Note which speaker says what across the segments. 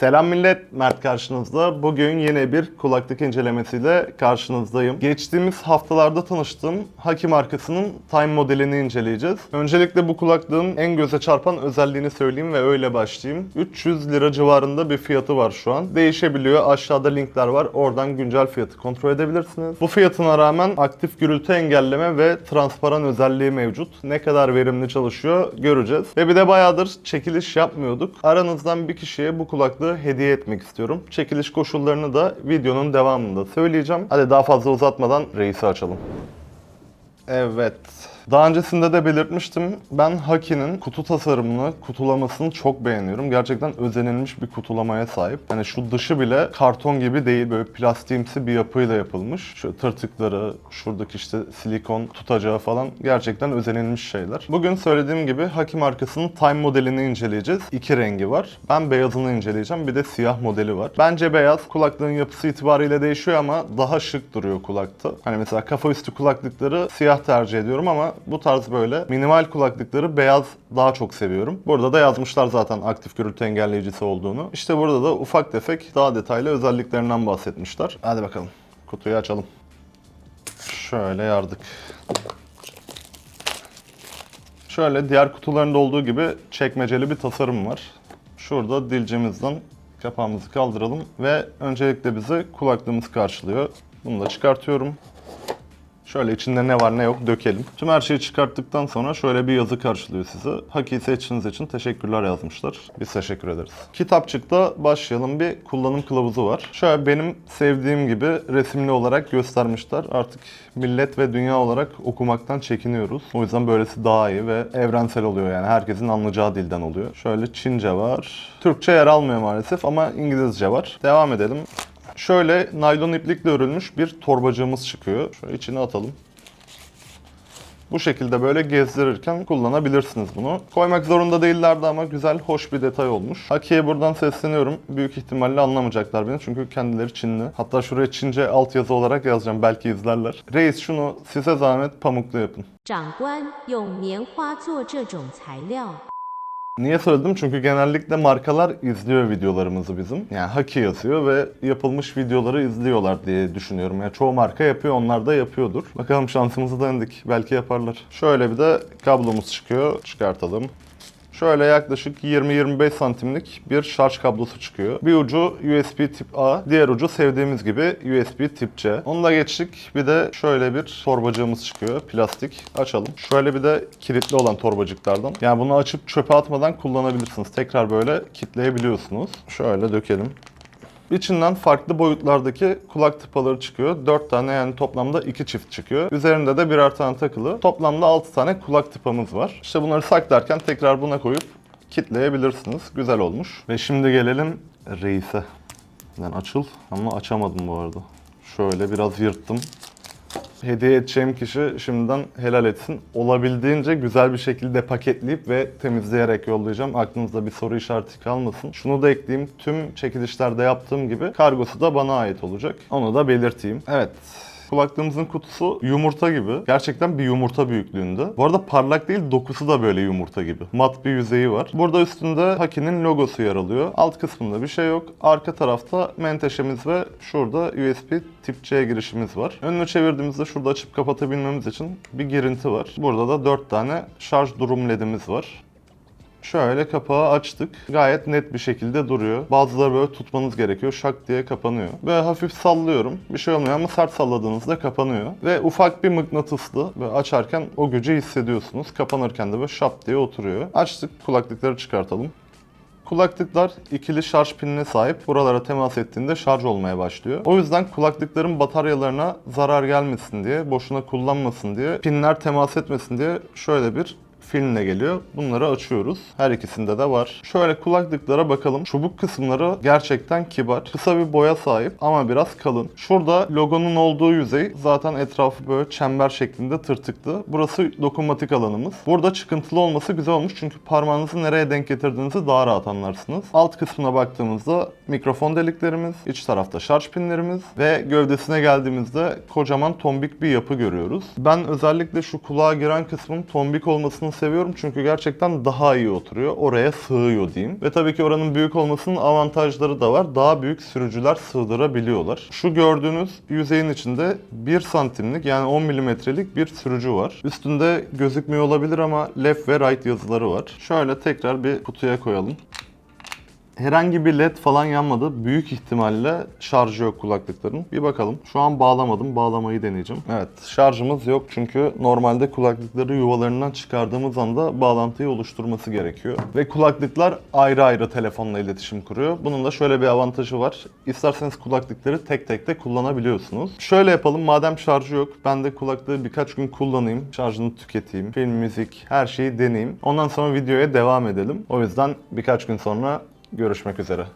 Speaker 1: Selam millet, Mert karşınızda. Bugün yine bir kulaklık incelemesiyle karşınızdayım. Geçtiğimiz haftalarda tanıştığım Haki markasının Time modelini inceleyeceğiz. Öncelikle bu kulaklığın en göze çarpan özelliğini söyleyeyim ve öyle başlayayım. 300 lira civarında bir fiyatı var şu an. Değişebiliyor. Aşağıda linkler var. Oradan güncel fiyatı kontrol edebilirsiniz. Bu fiyatına rağmen aktif gürültü engelleme ve transparan özelliği mevcut. Ne kadar verimli çalışıyor göreceğiz. Ve bir de bayağıdır çekiliş yapmıyorduk. Aranızdan bir kişiye bu kulaklığı hediye etmek istiyorum. Çekiliş koşullarını da videonun devamında söyleyeceğim. Hadi daha fazla uzatmadan reisi açalım. Evet. Daha öncesinde de belirtmiştim. Ben Haki'nin kutu tasarımını, kutulamasını çok beğeniyorum. Gerçekten özenilmiş bir kutulamaya sahip. Yani şu dışı bile karton gibi değil, böyle plastiğimsi bir yapıyla yapılmış. Şu tırtıkları, şuradaki işte silikon tutacağı falan gerçekten özenilmiş şeyler. Bugün söylediğim gibi Haki markasının Time modelini inceleyeceğiz. İki rengi var. Ben beyazını inceleyeceğim. Bir de siyah modeli var. Bence beyaz kulaklığın yapısı itibariyle değişiyor ama daha şık duruyor kulakta. Hani mesela kafa üstü kulaklıkları siyah tercih ediyorum ama bu tarz böyle minimal kulaklıkları beyaz daha çok seviyorum. Burada da yazmışlar zaten aktif gürültü engelleyicisi olduğunu. İşte burada da ufak tefek daha detaylı özelliklerinden bahsetmişler. Hadi bakalım kutuyu açalım. Şöyle yardık. Şöyle diğer kutularında olduğu gibi çekmeceli bir tasarım var. Şurada dilcimizden kapağımızı kaldıralım ve öncelikle bizi kulaklığımız karşılıyor. Bunu da çıkartıyorum. Şöyle içinde ne var ne yok dökelim. Tüm her şeyi çıkarttıktan sonra şöyle bir yazı karşılıyor sizi. Haki seçtiğiniz için teşekkürler yazmışlar. Biz teşekkür ederiz. Kitapçıkta başlayalım bir kullanım kılavuzu var. Şöyle benim sevdiğim gibi resimli olarak göstermişler. Artık millet ve dünya olarak okumaktan çekiniyoruz. O yüzden böylesi daha iyi ve evrensel oluyor yani. Herkesin anlayacağı dilden oluyor. Şöyle Çince var. Türkçe yer almıyor maalesef ama İngilizce var. Devam edelim. Şöyle naylon iplikle örülmüş bir torbacığımız çıkıyor. Şöyle içine atalım. Bu şekilde böyle gezdirirken kullanabilirsiniz bunu. Koymak zorunda değillerdi ama güzel, hoş bir detay olmuş. Haki'ye buradan sesleniyorum. Büyük ihtimalle anlamayacaklar beni çünkü kendileri Çinli. Hatta şuraya Çince altyazı olarak yazacağım belki izlerler. Reis şunu size zahmet pamuklu yapın.
Speaker 2: 长官用棉花做这种材料，
Speaker 1: Niye söyledim? Çünkü genellikle markalar izliyor videolarımızı bizim. Yani Haki yazıyor ve yapılmış videoları izliyorlar diye düşünüyorum. Yani çoğu marka yapıyor, onlar da yapıyordur. Bakalım şansımızı denedik. Belki yaparlar. Şöyle bir de kablomuz çıkıyor. Çıkartalım. Şöyle yaklaşık 20-25 santimlik bir şarj kablosu çıkıyor. Bir ucu USB tip A, diğer ucu sevdiğimiz gibi USB tip C. Onu da geçtik. Bir de şöyle bir torbacığımız çıkıyor. Plastik. Açalım. Şöyle bir de kilitli olan torbacıklardan. Yani bunu açıp çöpe atmadan kullanabilirsiniz. Tekrar böyle kitleyebiliyorsunuz. Şöyle dökelim. İçinden farklı boyutlardaki kulak tıpaları çıkıyor. 4 tane yani toplamda 2 çift çıkıyor. Üzerinde de birer tane takılı. Toplamda 6 tane kulak tıpamız var. İşte bunları saklarken tekrar buna koyup kitleyebilirsiniz. Güzel olmuş. Ve şimdi gelelim reise. Yani açıl ama açamadım bu arada. Şöyle biraz yırttım. Hediye edeceğim kişi şimdiden helal etsin. Olabildiğince güzel bir şekilde paketleyip ve temizleyerek yollayacağım. Aklınızda bir soru işareti kalmasın. Şunu da ekleyeyim. Tüm çekilişlerde yaptığım gibi kargosu da bana ait olacak. Onu da belirteyim. Evet. Kulaklığımızın kutusu yumurta gibi. Gerçekten bir yumurta büyüklüğünde. Bu arada parlak değil, dokusu da böyle yumurta gibi. Mat bir yüzeyi var. Burada üstünde Haki'nin logosu yer alıyor. Alt kısmında bir şey yok. Arka tarafta menteşemiz ve şurada USB tip C girişimiz var. Önünü çevirdiğimizde şurada açıp kapatabilmemiz için bir girinti var. Burada da 4 tane şarj durum ledimiz var. Şöyle kapağı açtık. Gayet net bir şekilde duruyor. Bazıları böyle tutmanız gerekiyor. Şak diye kapanıyor. Böyle hafif sallıyorum. Bir şey olmuyor ama sert salladığınızda kapanıyor. Ve ufak bir mıknatıslı. Böyle açarken o gücü hissediyorsunuz. Kapanırken de böyle şap diye oturuyor. Açtık. Kulaklıkları çıkartalım. Kulaklıklar ikili şarj pinine sahip. Buralara temas ettiğinde şarj olmaya başlıyor. O yüzden kulaklıkların bataryalarına zarar gelmesin diye, boşuna kullanmasın diye, pinler temas etmesin diye şöyle bir filmle geliyor. Bunları açıyoruz. Her ikisinde de var. Şöyle kulaklıklara bakalım. Çubuk kısımları gerçekten kibar. Kısa bir boya sahip ama biraz kalın. Şurada logonun olduğu yüzey zaten etrafı böyle çember şeklinde tırtıklı. Burası dokunmatik alanımız. Burada çıkıntılı olması güzel olmuş çünkü parmağınızı nereye denk getirdiğinizi daha rahat anlarsınız. Alt kısmına baktığımızda mikrofon deliklerimiz, iç tarafta şarj pinlerimiz ve gövdesine geldiğimizde kocaman tombik bir yapı görüyoruz. Ben özellikle şu kulağa giren kısmın tombik olmasının seviyorum çünkü gerçekten daha iyi oturuyor. Oraya sığıyor diyeyim. Ve tabii ki oranın büyük olmasının avantajları da var. Daha büyük sürücüler sığdırabiliyorlar. Şu gördüğünüz yüzeyin içinde 1 santimlik yani 10 milimetrelik bir sürücü var. Üstünde gözükmüyor olabilir ama left ve right yazıları var. Şöyle tekrar bir kutuya koyalım. Herhangi bir led falan yanmadı. Büyük ihtimalle şarjı yok kulaklıkların. Bir bakalım. Şu an bağlamadım. Bağlamayı deneyeceğim. Evet şarjımız yok çünkü normalde kulaklıkları yuvalarından çıkardığımız anda bağlantıyı oluşturması gerekiyor. Ve kulaklıklar ayrı ayrı telefonla iletişim kuruyor. Bunun da şöyle bir avantajı var. İsterseniz kulaklıkları tek tek de kullanabiliyorsunuz. Şöyle yapalım. Madem şarjı yok ben de kulaklığı birkaç gün kullanayım. Şarjını tüketeyim. Film, müzik her şeyi deneyeyim. Ondan sonra videoya devam edelim. O yüzden birkaç gün sonra Görüşmek üzere.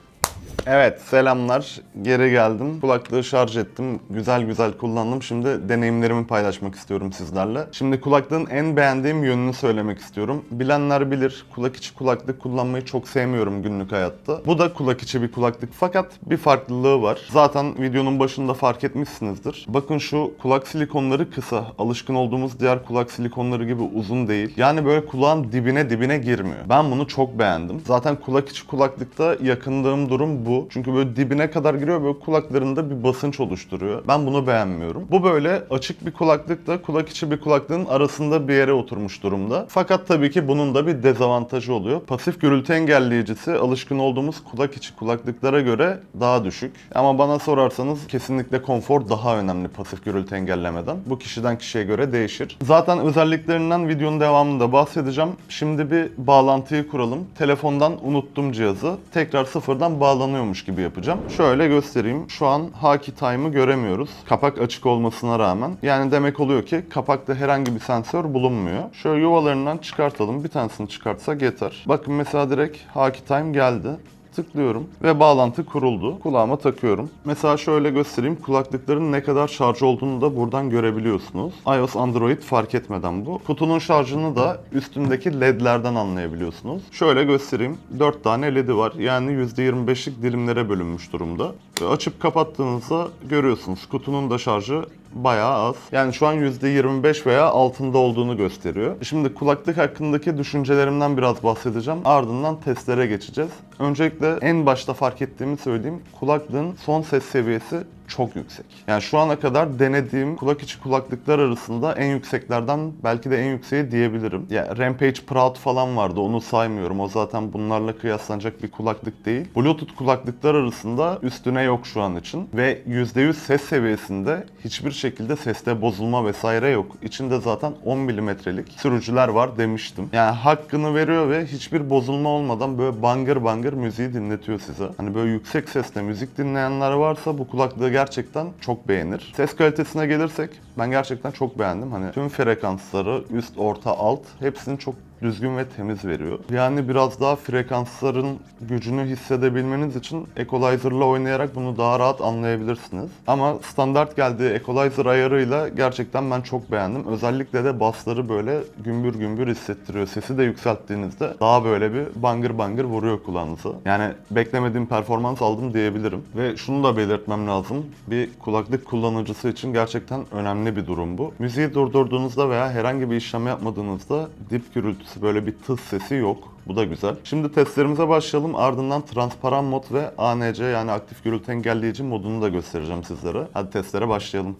Speaker 1: Evet selamlar. Geri geldim. Kulaklığı şarj ettim. Güzel güzel kullandım. Şimdi deneyimlerimi paylaşmak istiyorum sizlerle. Şimdi kulaklığın en beğendiğim yönünü söylemek istiyorum. Bilenler bilir. Kulak içi kulaklık kullanmayı çok sevmiyorum günlük hayatta. Bu da kulak içi bir kulaklık fakat bir farklılığı var. Zaten videonun başında fark etmişsinizdir. Bakın şu kulak silikonları kısa. Alışkın olduğumuz diğer kulak silikonları gibi uzun değil. Yani böyle kulağın dibine dibine girmiyor. Ben bunu çok beğendim. Zaten kulak içi kulaklıkta yakındığım durum bu. Çünkü böyle dibine kadar giriyor böyle kulaklarında bir basınç oluşturuyor. Ben bunu beğenmiyorum. Bu böyle açık bir kulaklıkla kulak içi bir kulaklığın arasında bir yere oturmuş durumda. Fakat tabii ki bunun da bir dezavantajı oluyor. Pasif gürültü engelleyicisi alışkın olduğumuz kulak içi kulaklıklara göre daha düşük. Ama bana sorarsanız kesinlikle konfor daha önemli pasif gürültü engellemeden. Bu kişiden kişiye göre değişir. Zaten özelliklerinden videonun devamında bahsedeceğim. Şimdi bir bağlantıyı kuralım. Telefondan unuttum cihazı. Tekrar sıfırdan bağlanıyormuş gibi yapacağım. Şöyle göstereyim. Şu an Haki Time'ı göremiyoruz. Kapak açık olmasına rağmen. Yani demek oluyor ki kapakta herhangi bir sensör bulunmuyor. Şöyle yuvalarından çıkartalım. Bir tanesini çıkartsak yeter. Bakın mesela direkt Haki Time geldi tıklıyorum ve bağlantı kuruldu. Kulağıma takıyorum. Mesela şöyle göstereyim. Kulaklıkların ne kadar şarj olduğunu da buradan görebiliyorsunuz. iOS, Android fark etmeden bu. Kutunun şarjını da üstündeki ledlerden anlayabiliyorsunuz. Şöyle göstereyim. 4 tane ledi var. Yani %25'lik dilimlere bölünmüş durumda. Açıp kapattığınızda görüyorsunuz. Kutunun da şarjı bayağı az. Yani şu an %25 veya altında olduğunu gösteriyor. Şimdi kulaklık hakkındaki düşüncelerimden biraz bahsedeceğim. Ardından testlere geçeceğiz. Öncelikle en başta fark ettiğimi söyleyeyim. Kulaklığın son ses seviyesi çok yüksek. Yani şu ana kadar denediğim kulak içi kulaklıklar arasında en yükseklerden belki de en yükseği diyebilirim. Ya Rampage Proud falan vardı onu saymıyorum. O zaten bunlarla kıyaslanacak bir kulaklık değil. Bluetooth kulaklıklar arasında üstüne yok şu an için. Ve %100 ses seviyesinde hiçbir şekilde seste bozulma vesaire yok. İçinde zaten 10 milimetrelik sürücüler var demiştim. Yani hakkını veriyor ve hiçbir bozulma olmadan böyle bangır bangır müziği dinletiyor size. Hani böyle yüksek sesle müzik dinleyenler varsa bu kulaklığı gerçekten çok beğenir. Ses kalitesine gelirsek ben gerçekten çok beğendim. Hani tüm frekansları üst, orta, alt hepsini çok düzgün ve temiz veriyor. Yani biraz daha frekansların gücünü hissedebilmeniz için equalizer'la oynayarak bunu daha rahat anlayabilirsiniz. Ama standart geldiği equalizer ayarıyla gerçekten ben çok beğendim. Özellikle de bassları böyle gümbür gümbür hissettiriyor. Sesi de yükselttiğinizde daha böyle bir bangır bangır vuruyor kulağınıza. Yani beklemediğim performans aldım diyebilirim. Ve şunu da belirtmem lazım. Bir kulaklık kullanıcısı için gerçekten önemli bir durum bu. Müziği durdurduğunuzda veya herhangi bir işlem yapmadığınızda dip gürültüsü böyle bir tıs sesi yok. Bu da güzel. Şimdi testlerimize başlayalım. Ardından transparan mod ve ANC yani aktif gürültü engelleyici modunu da göstereceğim sizlere. Hadi testlere başlayalım.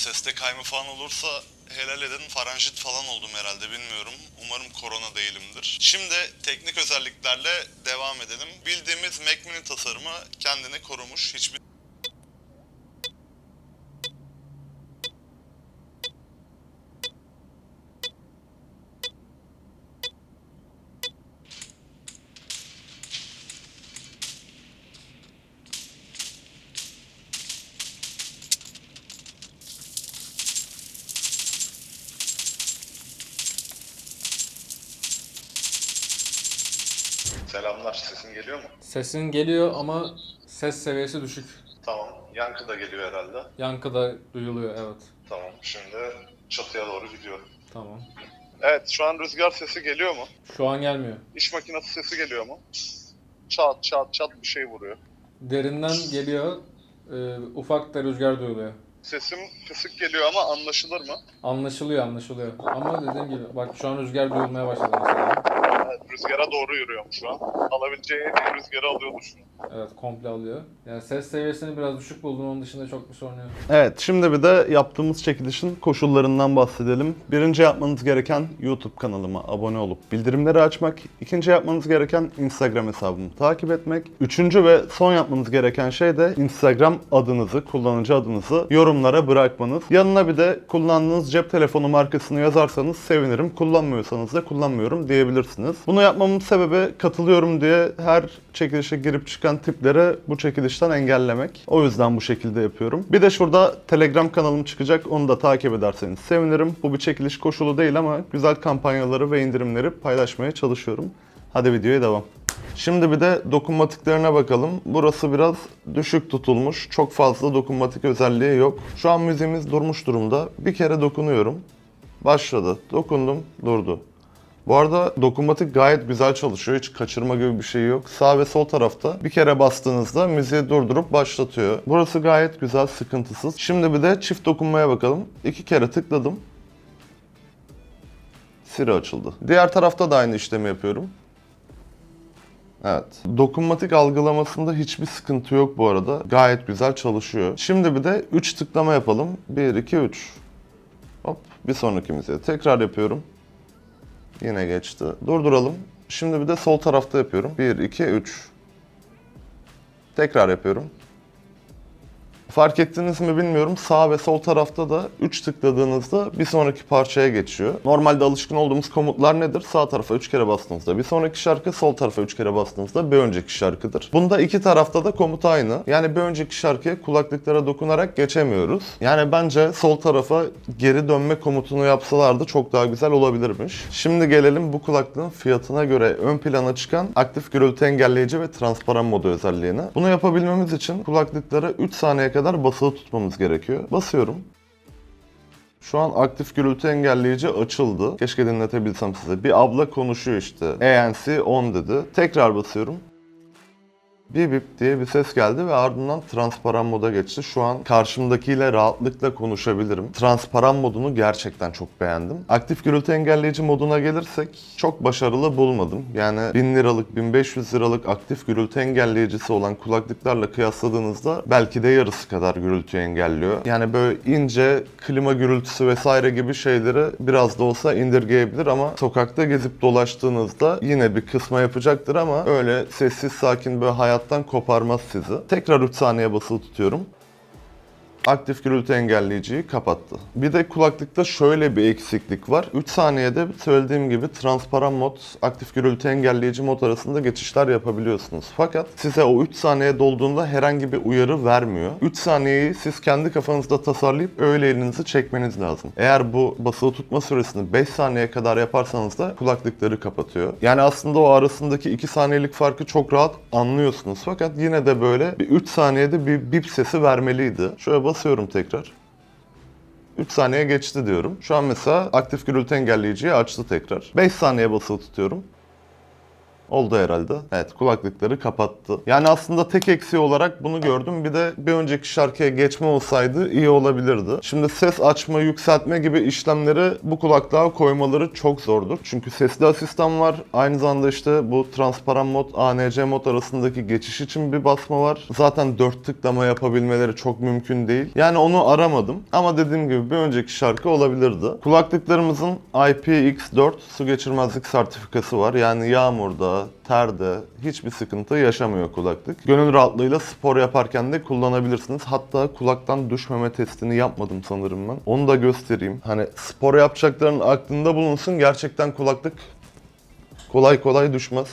Speaker 1: Seste kayma falan olursa helal edin. Faranjit falan oldum herhalde bilmiyorum. Umarım korona değilimdir. Şimdi teknik özelliklerle devam edelim. Bildiğimiz Mac Mini tasarımı kendini korumuş. Hiçbir Selamlar, sesim geliyor mu?
Speaker 3: Sesin geliyor ama ses seviyesi düşük.
Speaker 1: Tamam, yankı da geliyor herhalde.
Speaker 3: Yankı da duyuluyor evet.
Speaker 1: Tamam, şimdi çatıya doğru gidiyorum.
Speaker 3: Tamam.
Speaker 1: Evet, şu an rüzgar sesi geliyor mu?
Speaker 3: Şu an gelmiyor.
Speaker 1: İş makinesi sesi geliyor mu? Çat çat çat bir şey vuruyor.
Speaker 3: Derinden geliyor. e, ufak da rüzgar duyuluyor.
Speaker 1: Sesim kısık geliyor ama anlaşılır mı?
Speaker 3: Anlaşılıyor anlaşılıyor. Ama dediğim gibi bak şu an rüzgar duyulmaya başladı mesela.
Speaker 1: Evet, rüzgara doğru yürüyorum şu an. Alabileceği en iyi rüzgarı alıyor düşünüyorum.
Speaker 3: Evet komple alıyor. Yani ses seviyesini biraz düşük buldum onun dışında çok bir sorun yok.
Speaker 1: Evet, şimdi bir de yaptığımız çekilişin koşullarından bahsedelim. Birinci yapmanız gereken YouTube kanalıma abone olup bildirimleri açmak. İkinci yapmanız gereken Instagram hesabımı takip etmek. Üçüncü ve son yapmanız gereken şey de Instagram adınızı, kullanıcı adınızı yorumlara bırakmanız. Yanına bir de kullandığınız cep telefonu markasını yazarsanız sevinirim. Kullanmıyorsanız da kullanmıyorum diyebilirsiniz. Bunu yapmamın sebebi katılıyorum diye her çekilişe girip çıkan tiplere bu çekilişten engellemek. O yüzden bu şekilde yapıyorum. Bir de şurada Telegram kanalım çıkacak. Onu da takip ederseniz sevinirim. Bu bir çekiliş koşulu değil ama güzel kampanyaları ve indirimleri paylaşmaya çalışıyorum. Hadi videoya devam. Şimdi bir de dokunmatiklerine bakalım. Burası biraz düşük tutulmuş. Çok fazla dokunmatik özelliği yok. Şu an müziğimiz durmuş durumda. Bir kere dokunuyorum. Başladı. Dokundum, durdu. Bu arada dokunmatik gayet güzel çalışıyor. Hiç kaçırma gibi bir şey yok. Sağ ve sol tarafta bir kere bastığınızda müziği durdurup başlatıyor. Burası gayet güzel, sıkıntısız. Şimdi bir de çift dokunmaya bakalım. İki kere tıkladım. Siri açıldı. Diğer tarafta da aynı işlemi yapıyorum. Evet. Dokunmatik algılamasında hiçbir sıkıntı yok bu arada. Gayet güzel çalışıyor. Şimdi bir de 3 tıklama yapalım. 1, 2, 3. Hop. Bir sonraki müziğe. Tekrar yapıyorum. Yine geçti. Durduralım. Şimdi bir de sol tarafta yapıyorum. 1, 2, 3. Tekrar yapıyorum. Fark ettiniz mi bilmiyorum. Sağ ve sol tarafta da 3 tıkladığınızda bir sonraki parçaya geçiyor. Normalde alışkın olduğumuz komutlar nedir? Sağ tarafa 3 kere bastığınızda bir sonraki şarkı, sol tarafa 3 kere bastığınızda bir önceki şarkıdır. Bunda iki tarafta da komut aynı. Yani bir önceki şarkıya kulaklıklara dokunarak geçemiyoruz. Yani bence sol tarafa geri dönme komutunu yapsalardı çok daha güzel olabilirmiş. Şimdi gelelim bu kulaklığın fiyatına göre ön plana çıkan aktif gürültü engelleyici ve transparan modu özelliğine. Bunu yapabilmemiz için kulaklıkları 3 saniye kadar basılı tutmamız gerekiyor. Basıyorum. Şu an aktif gürültü engelleyici açıldı. Keşke dinletebilsem size. Bir abla konuşuyor işte. ANC on dedi. Tekrar basıyorum. Bip bip diye bir ses geldi ve ardından transparan moda geçti. Şu an karşımdakiyle rahatlıkla konuşabilirim. Transparan modunu gerçekten çok beğendim. Aktif gürültü engelleyici moduna gelirsek çok başarılı bulmadım. Yani 1000 liralık, 1500 liralık aktif gürültü engelleyicisi olan kulaklıklarla kıyasladığınızda belki de yarısı kadar gürültüyü engelliyor. Yani böyle ince klima gürültüsü vesaire gibi şeyleri biraz da olsa indirgeyebilir ama sokakta gezip dolaştığınızda yine bir kısma yapacaktır ama öyle sessiz sakin böyle hayattan koparmaz sizi. Tekrar 3 saniye basılı tutuyorum. Aktif gürültü engelleyiciyi kapattı. Bir de kulaklıkta şöyle bir eksiklik var. 3 saniyede söylediğim gibi transparan mod, aktif gürültü engelleyici mod arasında geçişler yapabiliyorsunuz. Fakat size o 3 saniye dolduğunda herhangi bir uyarı vermiyor. 3 saniyeyi siz kendi kafanızda tasarlayıp öyle elinizi çekmeniz lazım. Eğer bu basılı tutma süresini 5 saniye kadar yaparsanız da kulaklıkları kapatıyor. Yani aslında o arasındaki 2 saniyelik farkı çok rahat anlıyorsunuz. Fakat yine de böyle bir 3 saniyede bir bip sesi vermeliydi. Şöyle basıyorum tekrar. 3 saniye geçti diyorum. Şu an mesela aktif gürültü engelleyiciyi açtı tekrar. 5 saniye basılı tutuyorum. Oldu herhalde. Evet kulaklıkları kapattı. Yani aslında tek eksiği olarak bunu gördüm. Bir de bir önceki şarkıya geçme olsaydı iyi olabilirdi. Şimdi ses açma, yükseltme gibi işlemleri bu kulaklığa koymaları çok zordur. Çünkü sesli asistan var. Aynı zamanda işte bu transparan mod, ANC mod arasındaki geçiş için bir basma var. Zaten dört tıklama yapabilmeleri çok mümkün değil. Yani onu aramadım. Ama dediğim gibi bir önceki şarkı olabilirdi. Kulaklıklarımızın IPX4 su geçirmezlik sertifikası var. Yani yağmurda, terde hiçbir sıkıntı yaşamıyor kulaklık. Gönül rahatlığıyla spor yaparken de kullanabilirsiniz. Hatta kulaktan düşmeme testini yapmadım sanırım ben. Onu da göstereyim. Hani spor yapacakların aklında bulunsun. Gerçekten kulaklık kolay kolay düşmez.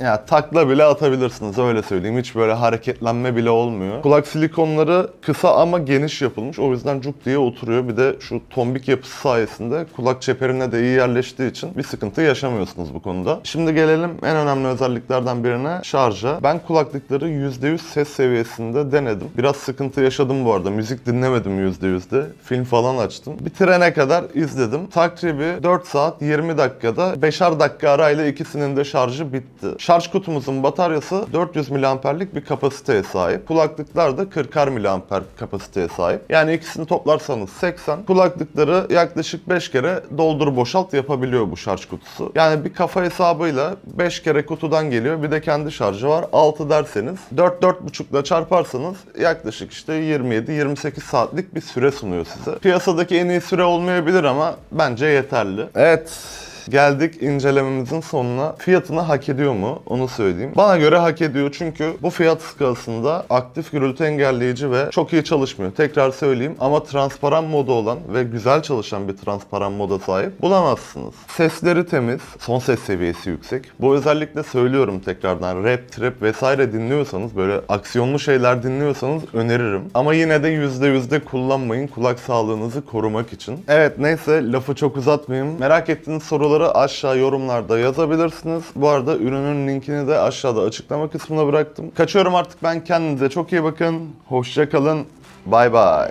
Speaker 1: Ya takla bile atabilirsiniz öyle söyleyeyim. Hiç böyle hareketlenme bile olmuyor. Kulak silikonları kısa ama geniş yapılmış. O yüzden cuk diye oturuyor. Bir de şu tombik yapısı sayesinde kulak çeperine de iyi yerleştiği için bir sıkıntı yaşamıyorsunuz bu konuda. Şimdi gelelim en önemli özelliklerden birine şarja. Ben kulaklıkları %100 ses seviyesinde denedim. Biraz sıkıntı yaşadım bu arada. Müzik dinlemedim %100'de. Film falan açtım. Bitirene kadar izledim. Takribi 4 saat 20 dakikada 5'er dakika arayla ikisinin de şarjı bitti. Şarj kutumuzun bataryası 400 miliamperlik bir kapasiteye sahip. Kulaklıklar da 40'ar miliamper kapasiteye sahip. Yani ikisini toplarsanız 80. Kulaklıkları yaklaşık 5 kere doldur boşalt yapabiliyor bu şarj kutusu. Yani bir kafa hesabıyla 5 kere kutudan geliyor. Bir de kendi şarjı var. 6 derseniz 4-4,5 ile çarparsanız yaklaşık işte 27-28 saatlik bir süre sunuyor size. Piyasadaki en iyi süre olmayabilir ama bence yeterli. Evet. Geldik incelememizin sonuna. Fiyatını hak ediyor mu? Onu söyleyeyim. Bana göre hak ediyor çünkü bu fiyat skalasında aktif gürültü engelleyici ve çok iyi çalışmıyor. Tekrar söyleyeyim ama transparan modu olan ve güzel çalışan bir transparan moda sahip bulamazsınız. Sesleri temiz, son ses seviyesi yüksek. Bu özellikle söylüyorum tekrardan rap, trap vesaire dinliyorsanız böyle aksiyonlu şeyler dinliyorsanız öneririm. Ama yine de %100 de kullanmayın kulak sağlığınızı korumak için. Evet neyse lafı çok uzatmayayım. Merak ettiğiniz soruları aşağı yorumlarda yazabilirsiniz. Bu arada ürünün linkini de aşağıda açıklama kısmına bıraktım. Kaçıyorum artık ben kendinize çok iyi bakın. Hoşça kalın. Bay bay.